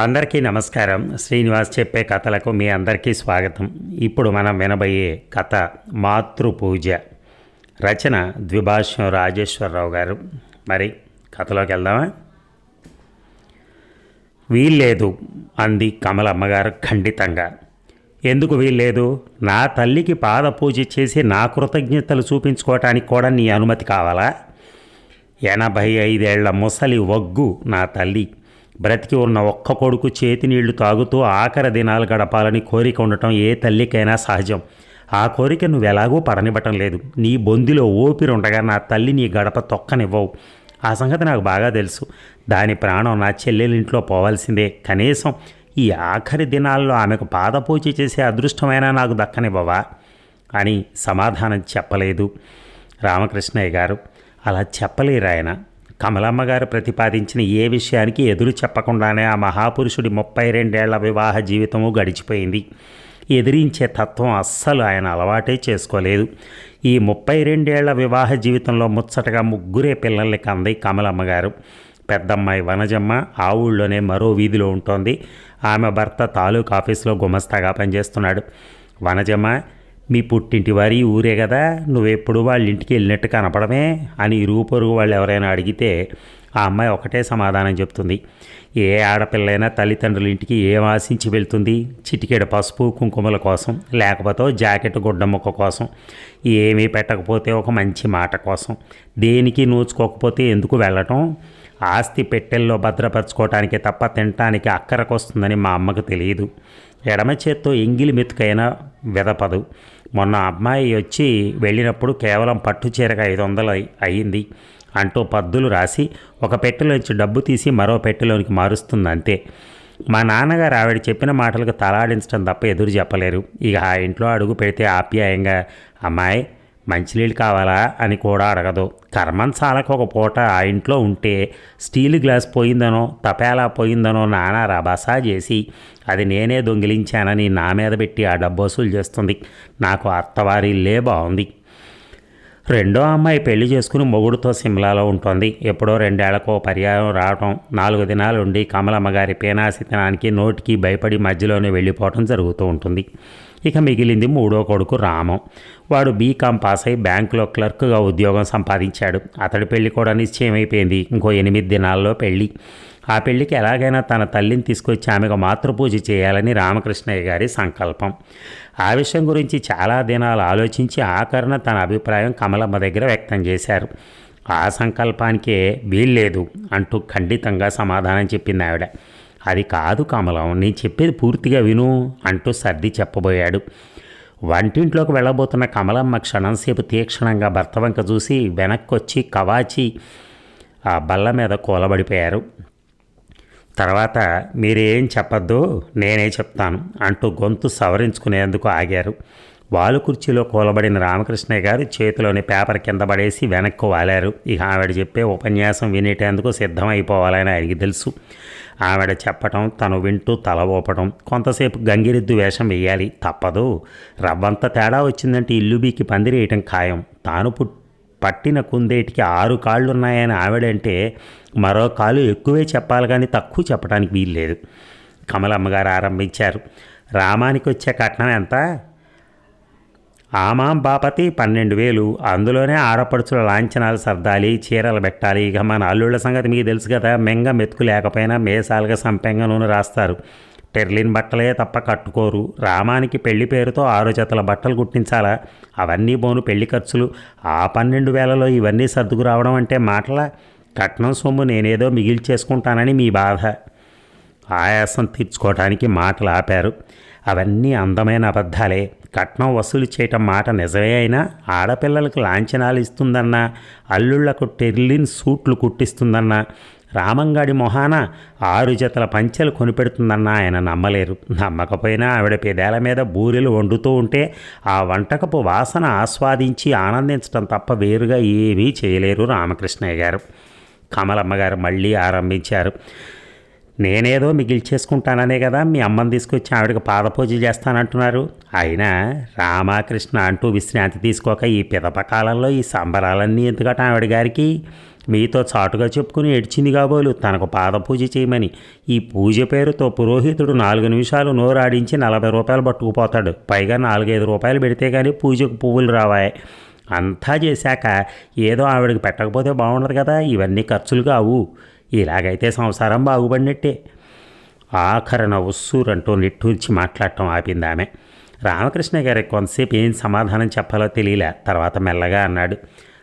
అందరికీ నమస్కారం. శ్రీనివాస్ చెప్పే కథలకు మీ అందరికీ స్వాగతం. ఇప్పుడు మనం వినబోయే కథ మాతృపూజ. రచన ద్విభాష్యం రాజేశ్వరరావు గారు. మరి కథలోకి వెళ్దామా? వీల్లేదు అంది కమలమ్మగారు ఖండితంగా. ఎందుకు వీల్లేదు? నా తల్లికి పాద పూజ చేసి నా కృతజ్ఞతలు చూపించుకోవటానికి కూడా నీ అనుమతి కావాలా? ఎనభై ఐదేళ్ళ ముసలి వగ్గు నా తల్లి బ్రతికి ఉన్న ఒక్క కొడుకు చేతి నీళ్ళు తాగుతూ ఆఖరి దినాలు గడపాలని కోరిక ఉండటం ఏ తల్లికైనా సహజం. ఆ కోరిక నువ్వు ఎలాగూ పడనివ్వటం లేదు. నీ బొందిలో ఊపిరి ఉండగా నా తల్లి నీ గడప తొక్కనివ్వవు. ఆ సంగతి నాకు బాగా తెలుసు. దాని ప్రాణం నా చెల్లెలింట్లో పోవాల్సిందే. కనీసం ఈ ఆఖరి దినాల్లో ఆమెకు పాదపూజ చేసే అదృష్టమైనా నాకు దక్కనివ్వవా? అని సమాధానం చెప్పలేదు రామకృష్ణయ్య గారు. అలా చెప్పలేరు ఆయన కమలమ్మ గారు ప్రతిపాదించిన ఏ విషయానికి ఎదురు చెప్పకుండానే ఆ మహాపురుషుడి ముప్పై రెండేళ్ళ వివాహ జీవితము గడిచిపోయింది. ఎదిరించే తత్వం అస్సలు ఆయన అలవాటే చేసుకోలేదు. ఈ ముప్పై రెండేళ్ళ వివాహ జీవితంలో ముచ్చటగా ముగ్గురే పిల్లల్ని కంది కమలమ్మ గారు పెద్దమ్మాయి వనజమ్మ ఆ ఊళ్ళోనే మరో వీధిలో ఉంటోంది. ఆమె భర్త తాలూకు ఆఫీసులో గుమస్తాగా పనిచేస్తున్నాడు. వనజమ్మ మీ పుట్టింటి వారి ఊరే కదా నువ్వెప్పుడు వాళ్ళ ఇంటికి వెళ్ళినట్టు కనపడమే అని ఇరుగు పొరుగు వాళ్ళు ఎవరైనా అడిగితే ఆ అమ్మాయి ఒకటే సమాధానం చెప్తుంది. ఏ ఆడపిల్లైనా తల్లిదండ్రుల ఇంటికి ఏం ఆశించి వెళ్తుంది? చిటికెడ పసుపు కుంకుమల కోసం లేకపోతే జాకెట్ గుడ్డ ముక్క కోసం. ఏమీ పెట్టకపోతే ఒక మంచి మాట కోసం. దేనికి నోచుకోకపోతే ఎందుకు వెళ్ళటం? ఆస్తి పెట్టెల్లో భద్రపరచుకోవటానికి తప్ప తినటానికి అక్కరకొస్తుందని మా అమ్మకు తెలియదు. ఎడమ చేత్తో ఎంగిలి మెతుకైనా వెదపదు. మొన్న అమ్మాయి వచ్చి వెళ్ళినప్పుడు కేవలం పట్టు చీరగా ఐదు వందలు అయింది. అయ్యింది అంటూ పద్దులు రాసి ఒక పెట్టెలోంచి డబ్బు తీసి మరో పెట్టెలోనికి మారుస్తుంది అంతే మా నాన్నగారు ఆవిడ చెప్పిన మాటలకు తలాడించడం తప్ప ఎదురు చెప్పలేరు. ఇక ఆ ఇంట్లో అడుగు పెడితే ఆప్యాయంగా అమ్మాయి మంచినీళ్ళు కావాలా అని కూడా అడగదు. కర్మం చాలకు ఒక పూట ఆ ఇంట్లో ఉంటే స్టీల్ గ్లాస్ పోయిందనో తపేలా పోయిందనో నానా రభసా చేసి అది నేనే దొంగిలించానని నా మీద పెట్టి ఆ డబ్బు వసూలు చేస్తుంది. నాకు అత్తవారిల్లే బాగుంది. రెండో అమ్మాయి పెళ్ళి చేసుకుని మొగుడుతో సిమ్లాలో ఉంటుంది. ఎప్పుడో రెండేళ్ళకో పర్యాయం రావటం నాలుగు దినాలు ఉండి కమలమ్మ గారి పేనాసితనానికి నోటికి భయపడి మధ్యలోనే వెళ్ళిపోవటం జరుగుతూ ఉంటుంది. ఇక మిగిలింది మూడో కొడుకు రామం. వాడు బీకామ్ పాస్ అయి బ్యాంకులో క్లర్క్గా ఉద్యోగం సంపాదించాడు. అతడి పెళ్ళి కూడా నిశ్చయమైపోయింది. ఇంకో ఎనిమిది దినాల్లో పెళ్ళి ఆ పెళ్ళికి ఎలాగైనా తన తల్లిని తీసుకొచ్చి ఆమెకు మాతృపూజ చేయాలని రామకృష్ణయ్య గారి సంకల్పం. ఆ విషయం గురించి చాలా దినాలు ఆలోచించి ఆఖరణ తన అభిప్రాయం కమలమ్మ దగ్గర వ్యక్తం చేశారు. ఆ సంకల్పానికే వీల్లేదు అంటూ ఖండితంగా సమాధానం చెప్పింది ఆవిడ అది కాదు కమలం నేను చెప్పేది పూర్తిగా విను అంటూ సర్ది చెప్పబోయాడు. వంటింట్లోకి వెళ్ళబోతున్న కమలమ్మ క్షణంసేపు తీక్షణంగా భర్త వంక చూసి వెనక్కొచ్చి కవాచి ఆ బల్ల మీద కూలబడిపోయారు. తర్వాత మీరేం చెప్పద్దు నేనే చెప్తాను అంటూ గొంతు సవరించుకునేందుకు ఆగారు. వాలు కుర్చీలో కూలబడిన రామకృష్ణయ్య గారు చేతిలోని పేపర్ కింద పడేసి వెనక్కు వాలారు. ఇక ఆవిడ చెప్పే ఉపన్యాసం వినేటందుకు సిద్ధమైపోవాలని ఆయనకి తెలుసు. ఆవిడ చెప్పటం తను వింటూ తల ఊపటం కొంతసేపు గంగిరెద్దు వేషం వేయాలి తప్పదు. రవ్వంత తేడా వచ్చిందంటే ఇల్లు బీకి పందిరేయటం ఖాయం. తాను పుట్ పట్టిన కుందేటికి ఆరు కాళ్ళున్నాయని ఆవిడంటే మరో కాలు ఎక్కువే చెప్పాలి కానీ తక్కువ చెప్పడానికి వీల్లేదు. కమలమ్మగారు ఆరంభించారు. రామానికి వచ్చే కట్నం ఎంత? ఆమాం బాపతి పన్నెండు వేలు. అందులోనే ఆడపడుచుల లాంఛనాలు సర్దాలి చీరలు పెట్టాలి. ఇక మన అల్లుళ్ళ సంగతి మీకు తెలుసు కదా మెంగ మెతుకు లేకపోయినా మేసాలుగా సంపెంగ నూనె రాస్తారు. టెర్లిన్ బట్టలే తప్ప కట్టుకోరు. రామానికి పెళ్ళి పేరుతో ఆరు జతల బట్టలు కుట్టించాలా? అవన్నీ పోను పెళ్ళి ఖర్చులు. ఆ పన్నెండు వేలలో ఇవన్నీ సర్దుకు రావడం అంటే మాటల? కట్నం సొమ్ము నేనేదో మిగిల్చేసుకుంటానని మీ బాధ. ఆయాసం తీర్చుకోవటానికి మాటలు ఆపారు. అవన్నీ అందమైన అబద్ధాలే. కట్నం వసూలు చేయటం మాట నిజమే అయినా ఆడపిల్లలకు లాంఛనాలు ఇస్తుందన్నా అల్లుళ్ళకు టెర్లిన్ సూట్లు కుట్టిస్తుందన్నా రామంగాడి మొహాన ఆరు జతల పంచెలు కొనిపెడుతుందన్నా ఆయన నమ్మలేరు. నమ్మకపోయినా ఆవిడ పెదాల మీద బూరెలు వండుతూ ఉంటే ఆ వంటకపు వాసన ఆస్వాదించి ఆనందించడం తప్ప వేరుగా ఏమీ చేయలేరు రామకృష్ణయ్య గారు. కమలమ్మ గారు మళ్ళీ ఆరంభించారు. నేనేదో మిగిల్చేసుకుంటాననే కదా మీ అమ్మని తీసుకొచ్చి ఆవిడకి పాదపూజ చేస్తానంటున్నారు. అయినా రామకృష్ణ అంటూ విశ్రాంతి తీసుకోక ఈ పిదప కాలంలో ఈ సంబరాలన్నీ ఎందుకట ఆవిడ గారికి? మీతో చాటుగా చెప్పుకుని ఏడ్చింది కాబోలు. తనకు పాద పూజ చేయమని ఈ పూజ పేరుతో పురోహితుడు నాలుగు నిమిషాలు నోరాడించి నలభై రూపాయలు పట్టుకుపోతాడు. పైగా నాలుగైదు రూపాయలు పెడితే కానీ పూజకు పువ్వులు రావాయి. అంతా చేశాక ఏదో ఆవిడకి పెట్టకపోతే బాగుండదు కదా. ఇవన్నీ ఖర్చులు కావు ఇలాగైతే సంసారం బాగుపడినట్టే. ఆఖరన ఉస్సూరంటూ నిట్టూర్చి మాట్లాడటం ఆపింది ఆమె. రామకృష్ణ గారికి కొంతసేపు ఏం సమాధానం చెప్పాలో తెలియలే. తర్వాత మెల్లగా అన్నాడు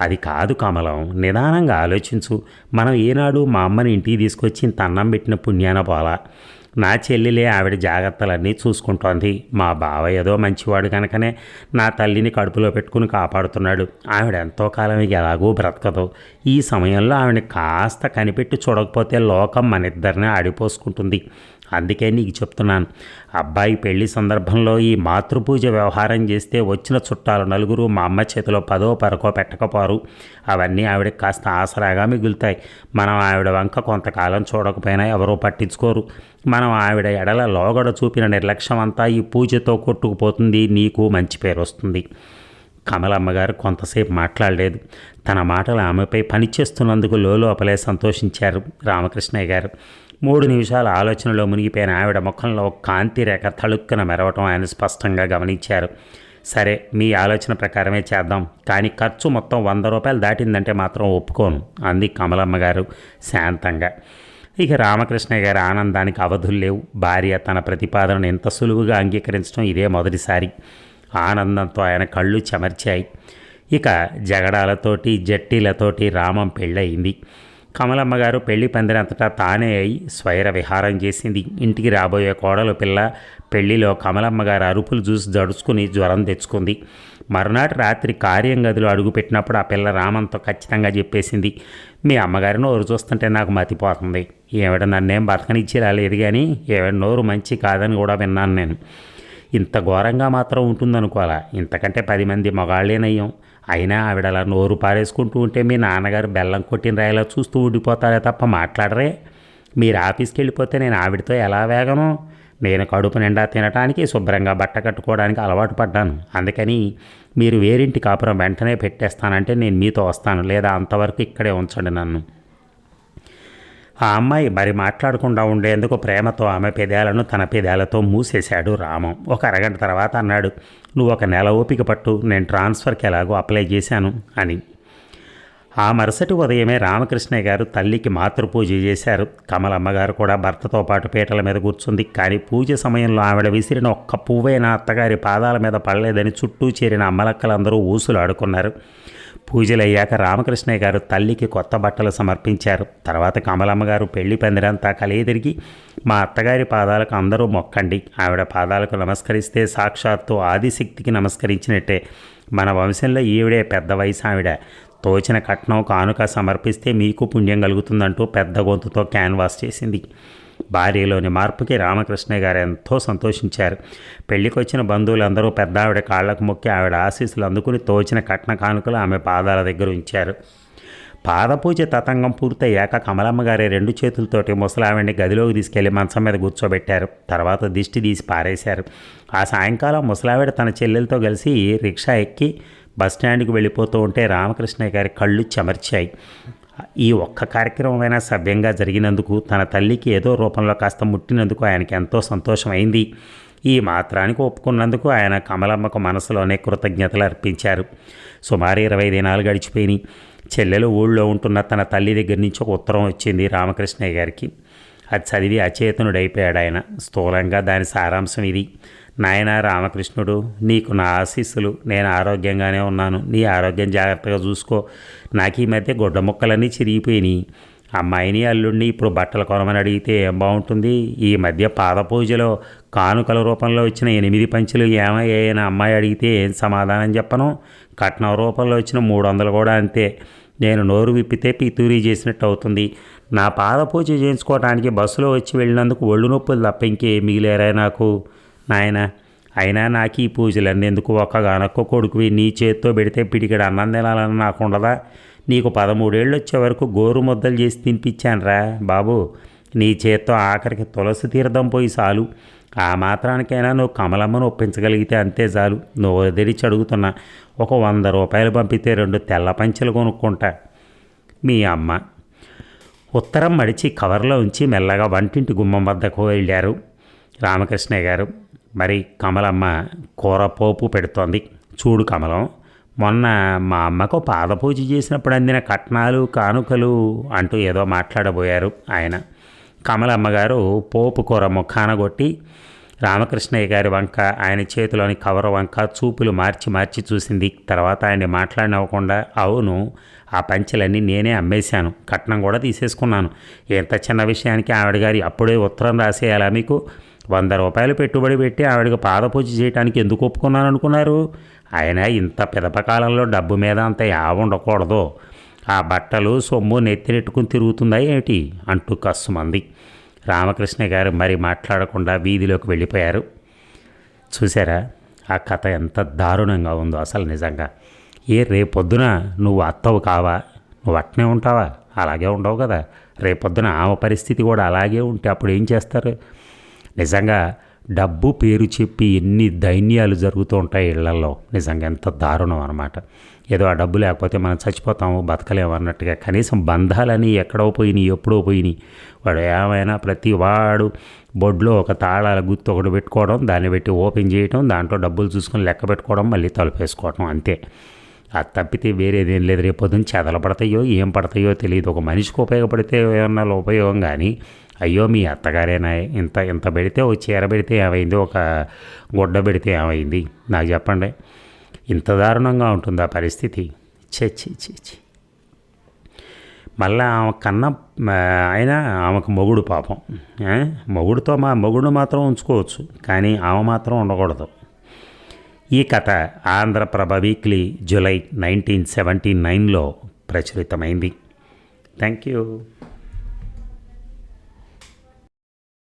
అది కాదు కమలం నిదానంగా ఆలోచించు. మనం ఏనాడు మా అమ్మని ఇంటికి తీసుకొచ్చి ఇంత అన్నం పెట్టిన పుణ్యాన పోలా. నా చెల్లెలే ఆవిడ జాగ్రత్తలన్నీ చూసుకుంటోంది. మా బావ ఏదో మంచివాడు కనుకనే నా తల్లిని కడుపులో పెట్టుకుని కాపాడుతున్నాడు. ఆవిడ ఎంతో కాలం ఎలాగో బ్రతకదు. ఈ సమయంలో ఆవిడని కాస్త కనిపెట్టి చూడకపోతే లోకం మన ఇద్దరిని ఆడిపోసుకుంటుంది. అందుకే నీకు చెప్తున్నాను. అబ్బాయి పెళ్ళి సందర్భంలో ఈ మాతృపూజ వ్యవహారం చేస్తే వచ్చిన చుట్టాలు నలుగురు మా అమ్మ చేతిలో పదో పరకో పెట్టకపోరు. అవన్నీ ఆవిడకి కాస్త ఆసరాగా మిగులుతాయి. మనం ఆవిడ వంక కొంతకాలం చూడకపోయినా ఎవరూ పట్టించుకోరు. మనం ఆవిడ ఎడల లోగడ చూపిన నిర్లక్ష్యం అంతా ఈ పూజతో కొట్టుకుపోతుంది. నీకు మంచి పేరు వస్తుంది. కమలమ్మగారు కొంతసేపు మాట్లాడలేదు. తన మాటలు ఆమెపై పనిచేస్తున్నందుకు లోపలే సంతోషించారు రామకృష్ణయ్య గారు. మూడు నిమిషాల ఆలోచనలో మునిగిపోయిన ఆవిడ ముఖంలో ఒక కాంతి రేఖ తళుక్కున మెరవటం ఆయన స్పష్టంగా గమనించారు. సరే మీ ఆలోచన ప్రకారమే చేద్దాం. కానీ ఖర్చు మొత్తం వంద రూపాయలు దాటిందంటే మాత్రం ఒప్పుకోను అంది కమలమ్మ గారు శాంతంగా. ఇక రామకృష్ణయ్య గారి ఆనందానికి అవధులు లేవు. భార్య తన ప్రతిపాదనను ఎంత సులువుగా అంగీకరించడం ఇదే మొదటిసారి. ఆనందంతో ఆయన కళ్ళు చెమర్చాయి. ఇక జగడాలతోటి జట్టీలతోటి రామం పెళ్ళయింది. కమలమ్మ గారు పెళ్ళి పందినంతటా తానే అయి స్వైర విహారం చేసింది. ఇంటికి రాబోయే కోడలు పిల్ల పెళ్ళిలో కమలమ్మ గారు అరుపులు చూసి జడుచుకుని జ్వరం తెచ్చుకుంది. మరునాటి రాత్రి కార్యం గదిలో అడుగుపెట్టినప్పుడు ఆ పిల్ల రామంతో ఖచ్చితంగా చెప్పేసింది మీ అమ్మగారి నోరు చూస్తుంటే నాకు మతిపోతుంది. ఏవిడ నన్నేం బతకనిచ్చి రాలేదు కానీ ఏవిడ నోరు మంచి కాదని కూడా విన్నాను నేను. ఇంత ఘోరంగా మాత్రం ఉంటుందనుకోవాలా? ఇంతకంటే పది మంది మగాళ్ళేనయ్యాం. అయినా ఆవిడ అలా నోరు పారేసుకుంటూ ఉంటే మీ నాన్నగారు బెల్లం కొట్టిన రాయిలా చూస్తూ ఉండిపోతారే తప్ప మాట్లాడరే. మీరు ఆఫీస్కి వెళ్ళిపోతే నేను ఆవిడతో ఎలా వేగను? నేను కడుపు నిండా తినటానికి శుభ్రంగా బట్ట కట్టుకోవడానికి అలవాటు పడ్డాను. అందుకని మీరు వేరింటి కాపురం వెంటనే పెట్టేస్తానంటే నేను మీతో వస్తాను. లేదా అంతవరకు ఇక్కడే ఉంచండి నన్ను. ఆ అమ్మాయి మరి మాట్లాడకుండా ఉండేందుకు ప్రేమతో ఆమె పెదాలను తన పెదాలతో మూసేశాడు రామం. ఒక అరగంట తర్వాత అన్నాడు నువ్వు ఒక నెల ఓపిక పట్టు నేను ట్రాన్స్ఫర్కి ఎలాగో అప్లై చేశాను అని. ఆ మరుసటి ఉదయమే రామకృష్ణయ్య గారు తల్లికి మాతృపూజ చేశారు. కమలమ్మగారు కూడా భర్తతో పాటు పీటల మీద కూర్చుంది. కానీ పూజ సమయంలో ఆవిడ విసిరిన ఒక్క పువ్వైన అత్తగారి పాదాల మీద పడలేదని చుట్టూ చేరిన అమ్మలక్కలందరూ ఊసులు ఆడుకున్నారు పూజలయ్యాక రామకృష్ణయ్య గారు తల్లికి కొత్త బట్టలు సమర్పించారు. తర్వాత కమలమ్మ గారు పెళ్ళి పందిరంతా కలియదిరిగి మా అత్తగారి పాదాలకు అందరూ మొక్కండి. ఆవిడ పాదాలకు నమస్కరిస్తే సాక్షాత్తు ఆదిశక్తికి నమస్కరించినట్టే. మన వంశంలో ఈవిడే పెద్ద వయసు ఆవిడ తోచిన కట్నం కానుక సమర్పిస్తే మీకు పుణ్యం కలుగుతుందంటూ పెద్ద గొంతుతో క్యాన్వాస్ చేసింది. భార్యలోని మార్పుకి రామకృష్ణయ్య గారు ఎంతో సంతోషించారు. పెళ్ళికొచ్చిన బంధువులందరూ పెద్ద ఆవిడ కాళ్ళకు మొక్కి ఆవిడ ఆశీస్సులు అందుకుని తోచిన కట్న కానుకలు ఆమె పాదాల దగ్గర ఉంచారు. పాదపూజ తతంగం పూర్తయ్యాక కమలమ్మ గారి రెండు చేతులతోటి ముసలావిడిని గదిలోకి తీసుకెళ్ళి మంచం మీద కూర్చోబెట్టారు. తర్వాత దిష్టి తీసి పారేశారు. ఆ సాయంకాలం ముసలావిడ తన చెల్లెలతో కలిసి రిక్షా ఎక్కి బస్టాండ్కి వెళ్ళిపోతూ ఉంటే రామకృష్ణయ్య గారి కళ్ళు చెమర్చాయి. ఈ ఒక్క కార్యక్రమమైనా సభ్యంగా జరిగినందుకు తన తల్లికి ఏదో రూపంలో కాస్త ముట్టినందుకు ఆయనకి ఎంతో సంతోషమైంది. ఈ మాత్రానికి ఒప్పుకున్నందుకు ఆయన కమలమ్మకు మనసులోనే కృతజ్ఞతలు అర్పించారు. సుమారు ఇరవై దినాలు గడిచిపోయినాయి. చెల్లెలు ఊళ్ళో ఉంటున్న తన తల్లి దగ్గర నుంచి ఒక ఉత్తరం వచ్చింది రామకృష్ణయ్య గారికి. అది చదివి అచేతనుడైపోయాడు ఆయన. స్థూలంగా దాని సారాంశం ఇది. నాయన రామకృష్ణుడు నీకు నా ఆశీస్సులు. నేను ఆరోగ్యంగానే ఉన్నాను. నీ ఆరోగ్యం జాగ్రత్తగా చూసుకో. నాకు ఈ మధ్య గుడ్డ ముక్కలన్నీ చిరిగిపోయినాయి అమ్మాయిని అల్లుడిని ఇప్పుడు బట్టలు కొనమని అడిగితే ఏం బాగుంటుంది ఈ మధ్య పాద పూజలో కానుకల రూపంలో వచ్చిన ఎనిమిది పంచులు ఏమయ్యాయని అమ్మాయి అడిగితే ఏం సమాధానం చెప్పను? కట్నం రూపంలో వచ్చిన మూడు వందలు కూడా అంతే. నేను నోరు విప్పితే పితూరీ చేసినట్టు అవుతుంది. నా పాదపూజ చేయించుకోవడానికి బస్సులో వచ్చి వెళ్ళినందుకు ఒళ్ళు నొప్పులు తప్ప ఇంకే మిగిలేరా నాకు? నాయన అయినా నాకు ఈ పూజలన్నీ ఎందుకు ఒక్కగానొక్క కొడుకువి నీ చేత్తో పెడితే పిడికిడు అన్నం తినాలని నాకు ఉండదా నీకు పదమూడేళ్ళు వచ్చే వరకు గోరు ముద్దలు చేసి తినిపించానురా బాబు. నీ చేత్తో ఆఖరికి తులసి తీర్థం పోయి చాలు. ఆ మాత్రానికైనా నువ్వు కమలమ్మను ఒప్పించగలిగితే అంతే చాలు. నువ్వు తెరిచి అడుగుతున్నా ఒక వంద రూపాయలు పంపితే రెండు తెల్ల పంచెలు కొనుక్కుంటా. మీ అమ్మ ఉత్తరం మడిచి కవర్లో ఉంచి మెల్లగా వంటింటి గుమ్మం వద్దకు వెళ్ళారు రామకృష్ణయ్య గారు. మరి కమలమ్మ కూర పోపు పెడుతోంది. చూడు కమలం మొన్న మా అమ్మకు పాదపూజ చేసినప్పుడు అందిన కట్నాలు కానుకలు అంటూ ఏదో మాట్లాడబోయారు ఆయన. కమలమ్మ గారు పోపు కూర ముఖాన కొట్టి రామకృష్ణయ్య గారి వంక ఆయన చేతిలోని కవర్ వంక చూపులు మార్చి మార్చి చూసింది. తర్వాత ఆయన మాట్లాడినవ్వకుండా అవును ఆ పంచెలన్నీ నేనే అమ్మేశాను కట్నం కూడా తీసేసుకున్నాను. ఎంత చిన్న విషయానికి ఆవిడ గారి అప్పుడే ఉత్తరం రాసేయాలా మీకు? వంద రూపాయలు పెట్టుబడి పెట్టి ఆవిడకి పాదపూజ చేయడానికి ఎందుకు ఒప్పుకున్నాను అనుకున్నారు ఆయన ఇంత పిదపకాలంలో డబ్బు మీద అంత యావ ఉండకూడదు. ఆ బట్టలు సొమ్ము నెత్తినెట్టుకుని తిరుగుతుందా ఏమిటి? అంటూ కస్సుమంది రామకృష్ణ గారు మరి మాట్లాడకుండా వీధిలోకి వెళ్ళిపోయారు. చూసారా ఆ కథ ఎంత దారుణంగా ఉందో అసలు నిజంగా. ఏ రేపొద్దున నువ్వు అత్తవు కావా? నువ్వు అట్నే ఉంటావా? అలాగే ఉండవు కదా. రేపొద్దున ఆమె పరిస్థితి కూడా అలాగే ఉంటే అప్పుడు ఏం చేస్తారు? నిజంగా డబ్బు పేరు చెప్పి ఎన్ని దైన్యాలు జరుగుతూ ఉంటాయి ఇళ్ళలో నిజంగా ఎంత దారుణం అనమాట ఏదో ఆ డబ్బు లేకపోతే మనం చచ్చిపోతాము బతకలేము అన్నట్టుగా. కనీసం బంధాలని ఎక్కడో పోయినాయి ఎప్పుడో పోయినాయి. వాడు ఏమైనా ప్రతి వాడు బొడ్లో ఒక తాళాల గుర్తు ఒకటి పెట్టుకోవడం దాన్ని పెట్టి ఓపెన్ చేయడం దాంట్లో డబ్బులు చూసుకొని లెక్క పెట్టుకోవడం మళ్ళీ తలుపేసుకోవడం అంతే. అది తప్పితే వేరేదేం లేదు. రేపు పొద్దున్న చెదలు పడతాయో ఏం పడతాయో తెలియదు. ఒక మనిషికి ఉపయోగపడితే ఏమన్నా ఉపయోగం కానీ అయ్యో మీ అత్తగారేనా? ఇంత ఇంత పెడితే ఓ చీర పెడితే ఏమైంది? ఒక గుడ్డ పెడితే ఏమైంది? నాకు చెప్పండి. ఇంత దారుణంగా ఉంటుంది ఆ పరిస్థితి? చచ్చి ఛీ ఛీ మళ్ళీ ఆమె కన్నా ఆయన ఆమెకు మొగుడు పాపం. మొగుడుతో మా మొగుడు మాత్రం ఉంచుకోవచ్చు కానీ ఆమె మాత్రం ఉండకూడదు. ఈ కథ Andhra Prabha weekly July nineteen seventy నైన్లో ప్రచురితమైంది. Thank you.